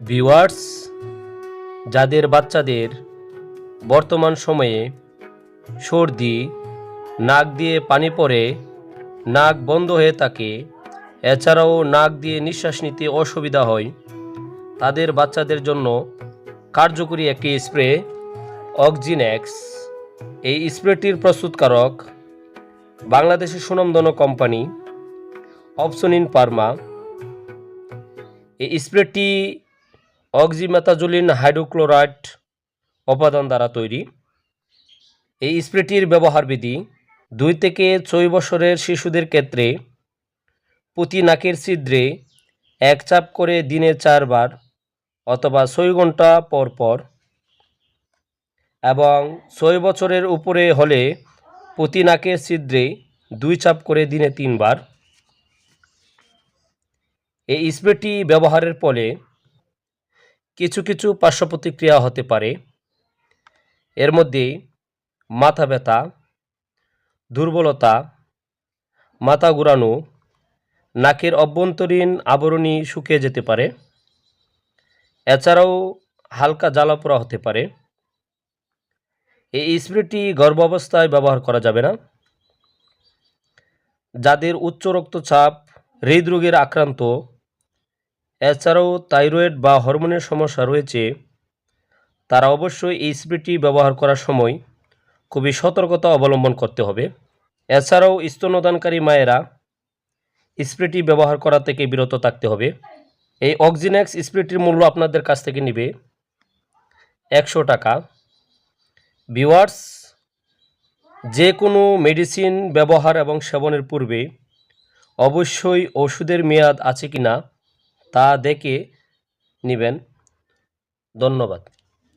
Viewers, যাদের বাচ্চাদের বর্তমান সময়ে সর্দি, নাক দিয়ে পানি পড়ে, নাক বন্ধ হয়ে থাকে, এছাড়াও নাক দিয়ে নিঃশ্বাস নিতে অসুবিধা হয়, তাদের বাচ্চাদের জন্য কার্যকরী একটি স্প্রে, অক্সিনেক্স। এই স্প্রেটির প্রস্তুতকারক বাংলাদেশের সুনামধন্য কোম্পানি অপসনিন পার্মা এই স্প্রেটি অক্সিমেথাজোলিন হাইড্রোক্লোরাইড উপাদান দ্বারা তৈরি। এই স্প্রেটির ব্যবহার বিধি দুই থেকে ছয় বছরের শিশুদের ক্ষেত্রে প্রতি নাকের ছিদ্রে এক চাপ করে দিনে চারবার অথবা ছয় ঘণ্টা পর পর এবং ছয় বছরের উপরে হলে প্রতি নাকের ছিদ্রে দুই চাপ করে দিনে তিনবার। এই স্প্রেটি ব্যবহারের ফলে কিছু কিছু পার্শ্ব প্রতিক্রিয়া হতে পারে। এর মধ্যে মাথা ব্যথা, দুর্বলতা, মাথা ঘুরানো, নাকের অভ্যন্তরীণ আবরণী শুকিয়ে যেতে পারে। এছাড়াও হালকা জ্বালাপোড়া হতে পারে। এই স্প্রেটি গর্ভাবস্থায় ব্যবহার করা যাবে না। যাদের উচ্চ রক্তচাপ, হৃদরোগের আক্রান্ত এছাড়াও থাইরয়েড বা হরমোনের সমস্যা রয়েছে। তারা অবশ্যই এই স্প্রেটি ব্যবহার করার সময় খুবই সতর্কতা অবলম্বন করতে হবে। এছাড়াও স্তন্যদানকারী মায়েরা স্প্রেটি ব্যবহার করা থেকে বিরত থাকতে হবে। এই অক্সিনেক্স স্প্রেটির মূল্য আপনাদের কাছ থেকে নেবে একশো টাকা। ভিওয়ার্স যে কোনো মেডিসিন ব্যবহার এবং সেবনের পূর্বে অবশ্যই ওষুধের মেয়াদ আছে কি না তা দেখে নেবেন। ধন্যবাদ।